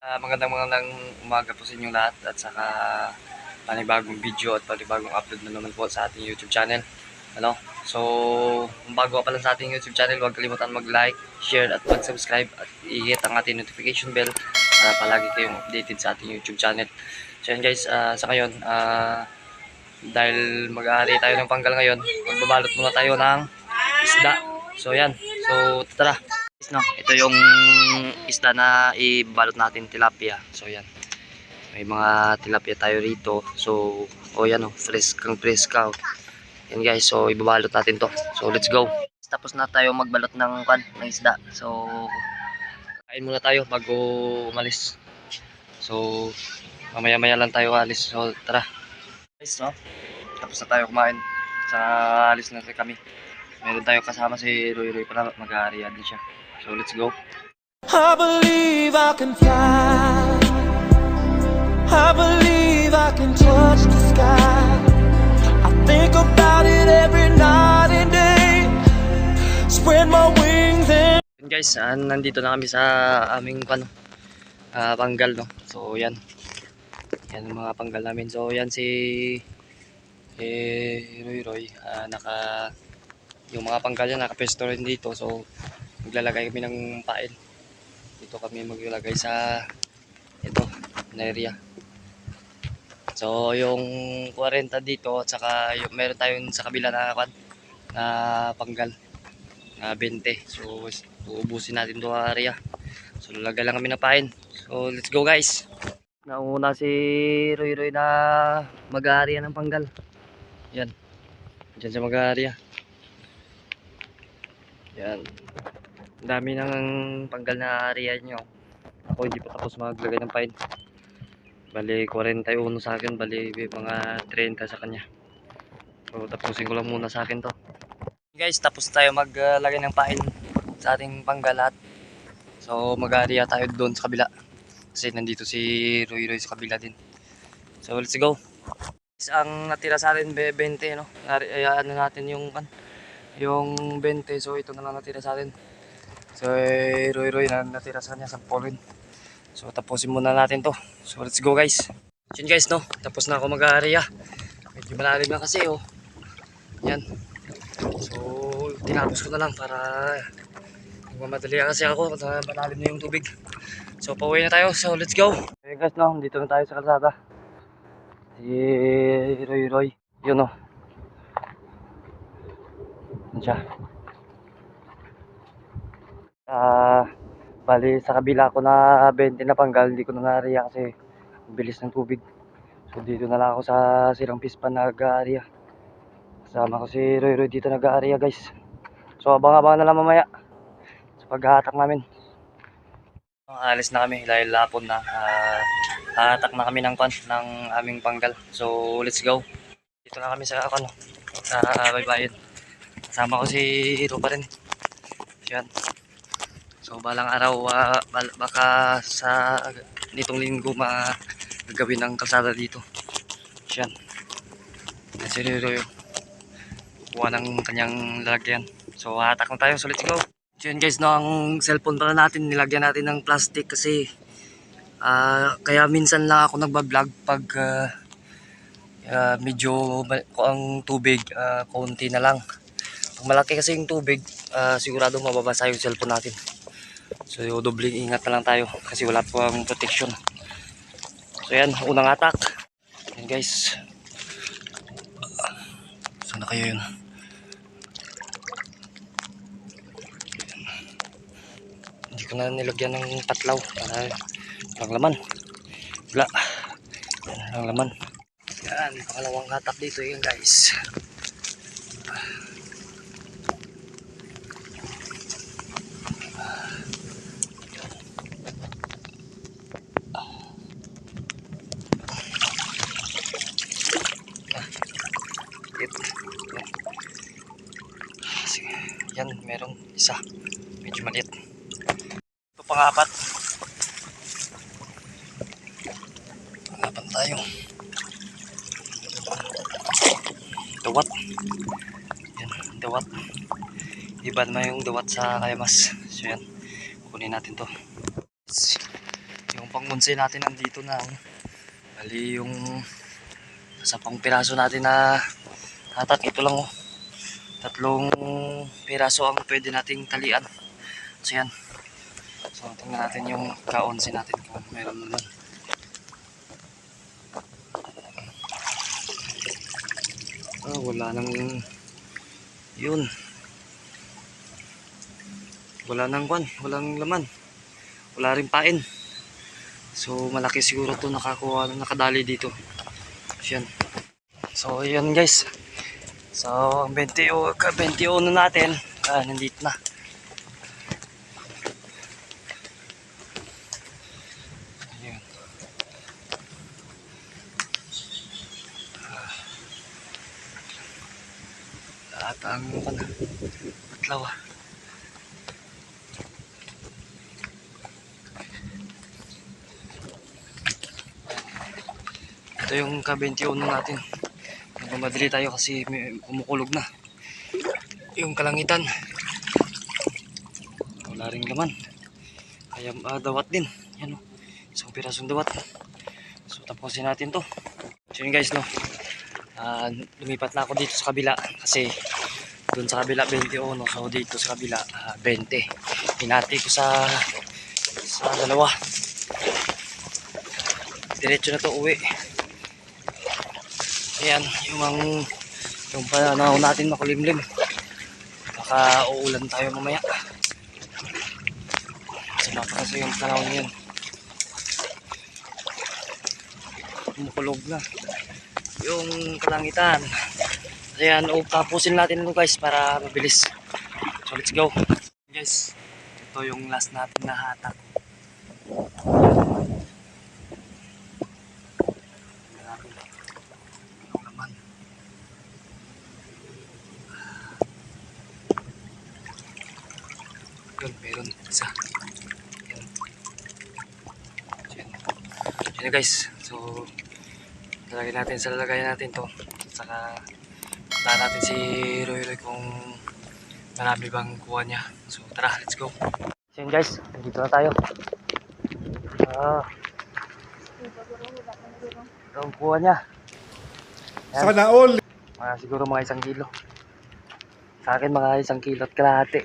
Ah, magandang magandang umaga po sa inyong lahat at saka panibagong video at panibagong upload na naman po sa ating YouTube channel. Ano? So, kung bago pa lang sa ating YouTube channel, huwag kalimutan mag-like, share at mag-subscribe at i-hit ang ating notification bell para palagi kayong updated sa ating YouTube channel. So yan guys, ah, sa ngayon, ah, dahil mag-aari tayo ng panggal ngayon, magbabalot muna tayo ng isda. So yan, so tara. No, ito yung isda na ibalot natin tilapia. So yan. May mga tilapia tayo rito. So, oh yan oh, fresh kang fresh ka. oh. Yan guys, so ibabalot natin to. So let's go. Tapos na tayo magbalot ng kan, ng isda. So kain muna tayo bago umalis. So mamaya-maya lang tayo alis. So tara. Guys, no? Tapos na tayo kumain. Sa alis na kami. Meron tayo kasama si Roy Roy pala. Mag-aariya din siya. So let's go. I believe I can fly. I believe I can touch the sky. I think about it every night and day. Spread my wings and guys, ah, nandito na kami sa aming ano, ah, panggal no. So yan. Yan ang mga panggal namin. So yan si eh, Roy Roy, ah, naka yung mga panggal niya nakapesto rin dito. So maglalagay kami ng pain. Dito kami maglalagay sa ito, na area. So yung 40 dito at saka yung, meron tayong sa kabila na na panggal na 20. So, uubusin natin to area. So, lalagay lang kami ng pain. So, let's go guys. Nauna si Roy Roy na mag-area ng panggal. Yan. Diyan sa mag-area. Yan. Dami ng panggal na area nyo. Ako hindi pa tapos maglagay ng pain. Bali, 41 sa akin. Bali, mga 30 sa kanya. So, tapusin ko lang muna sa akin to guys, tapos tayo maglagay ng pain sa ating panggalat. So mag-area tayo doon sa kabila. Kasi nandito si Roy Roy sa kabila din. So let's go. Guys, ang natira sa atin be- 20 no. Ay, ano natin yung kan yung 20 so ito na lang natira sa atin. So eh, Roy Roy na natira sa kanya sa rin. So tapusin muna natin to. So let's go guys. Yun guys no, tapos na ako mag-area. Medyo malalim na kasi oh. Yan. So, tinapos ko na lang para magmamadali kasi ako malalim na yung tubig. So, pauwi na tayo. So, let's go. Okay guys, no, dito na tayo sa kalsada. Si Roy Roy. Yun, no. Yan siya. Bali sa kabila ko na 20 na panggal, hindi ko na nariya kasi bilis ng tubig. So, dito na lang ako sa Sirang Pispan nag-area. Kasama ko si Roy Roy dito nag-area guys. So abang-abang na lang mamaya sa paghahatak namin. Alis na kami dahil lapon na. Uh, hahatak na kami ng pan ng aming panggal. So let's go. Dito na kami sa ano, sa baybayin. Kasama ko si Hiro pa rin. Yan. So balang araw bal- baka sa nitong linggo magagawin ng kalsada dito. Yan. Yan si Roy Roy kuha ng kanyang lalagyan. So, hatak na tayo. So, let's go. So, yun guys, no, ang cellphone pala natin, nilagyan natin ng plastic kasi ah, kaya minsan lang ako nagbablog pag ah, ah, medyo ang tubig, ah, konti na lang. Pag malaki kasi yung tubig, ah, sigurado mababasa yung cellphone natin. So, dobling ingat na lang tayo kasi wala po ang protection. So, yan, unang atak. Yan guys. Sana kayo yun? Hindi ko na nilagyan ng patlaw para walang laman. Wala. Walang laman. Yan, pangalawang hatak dito yun guys. It. Sige. Yan, meron isa. Medyo maliit. Ito pangapat. Pangapat tayo. Dawat. Yan, dawat. Iba naman yung dawat sa kayamas. So yan, kunin natin to. Yung pang onse natin nandito na. oh. Bali yung sa pang piraso natin na hatak. Ito lang oh. Tatlong piraso ang pwede nating talian. So yan. So tingnan natin yung ka-onse natin kung meron naman. Ah, wala nang yun. Wala nang kwan, walang laman. Wala rin pain. So malaki siguro to nakakuha nakadali dito. So, yan. So yun guys. So ang 20 o ka 21 natin, ah, nandito na. Ayun. At ang ano, patlaw ah. Ito yung ka-21 natin. Nagmamadali tayo kasi kumukulog na. Yung kalangitan. Wala ring laman. Kaya ah, dawat din. Yan o. Isang pirasong dawat. So tapusin natin to. So guys no. Ah, lumipat na ako dito sa kabila kasi doon sa kabila 21 so dito sa kabila ah, 20 hinati ko sa sa dalawa diretso na to uwi ayan yung ang yung panahon natin makulimlim baka uulan tayo mamaya kasi napakasa yung panahon yun kumukulog na yung kalangitan Ayan, o natin ito guys para mabilis. So let's go. Guys, ito yung last natin na hatak. Yun, meron isa. Yan. Yan. Yan guys. So, lalagay natin sa lalagay natin to. Saka, Punta natin si Roy Roy kung marami bang kuha niya. So tara, let's go. So yun guys, dito na tayo. Ah. Ang kuha niya. Yan, Sana all. mga, siguro mga isang kilo. Sa akin mga isang kilo at kalahati.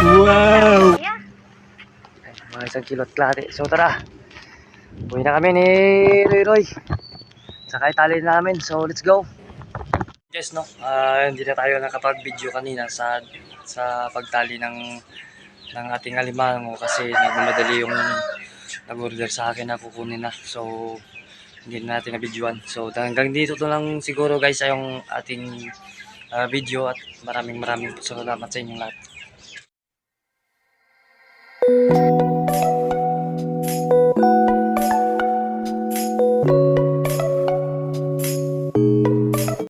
Wow! Ay, mga isang kilo at kalahati. So tara. Uwi na kami ni Roy Roy. Sakay tali na namin. So let's go. Yes, no. Ah, hindi na tayo nakapag-video kanina sa sa pagtali ng ng ating alimango kasi nagmamadali yung nag-order sa akin na kukunin na. So hindi na natin na-videoan. So hanggang dito to lang siguro guys ay yung ating ah, video at maraming maraming salamat sa inyong lahat. Thank you.